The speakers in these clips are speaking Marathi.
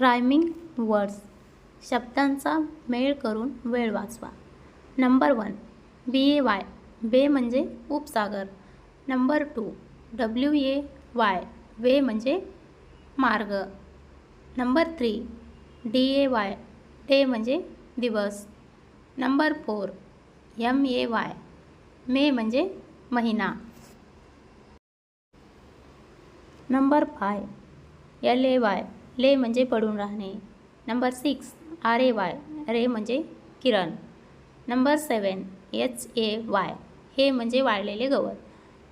Rhyming words. शब्दांचा मेळ करून वेळ वाचवा. Number one B A Y. Bay म्हणजे उपसागर. Number two W A Y. Way म्हणजे मार्ग. Number three D A Y. Day म्हणजे दिवस. Number four M A Y. May म्हणजे महिना. Number five L A Y. Lay म्हणजे पडून राहणे. Number six R A Y. Ray म्हणजे किरण. Number seven H A Y hay म्हणजे वाळलेले गवत.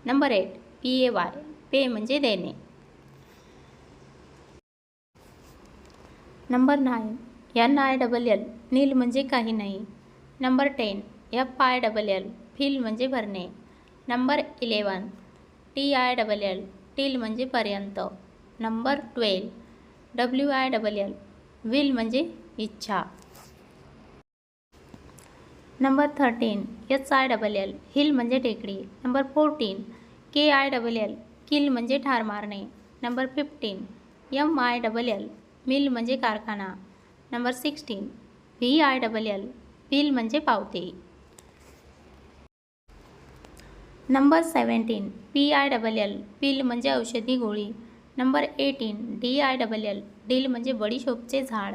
Number eight P A Y pay म्हणजे देणे. Number nine N I double L nil म्हणजे काही नाही. Number ten F I double L fill म्हणजे भरणे. Number eleven T I double L till म्हणजे पर्यंत. Number twelve W I double L. Will म्हणजे इच्छा. Number thirteen H I double L. Hill म्हणजे टेकडी. Number fourteen K I double L. Kill म्हणजे ठार मारणे. Number fifteen M I double L. Mill म्हणजे कारखाना. Number sixteen V I double L. Bill म्हणजे पावते. Number seventeen P I double L. Pill म्हणजे औषधी गोळी. Number eighteen D I double L dill म्हणजे बडीशोपचे झाड.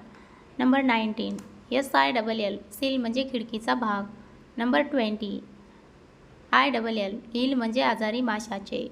Number nineteen S I double L sill म्हणजे खिडकीचा भाग. Number twenty I double L ill म्हणजे आजारी माशाचे.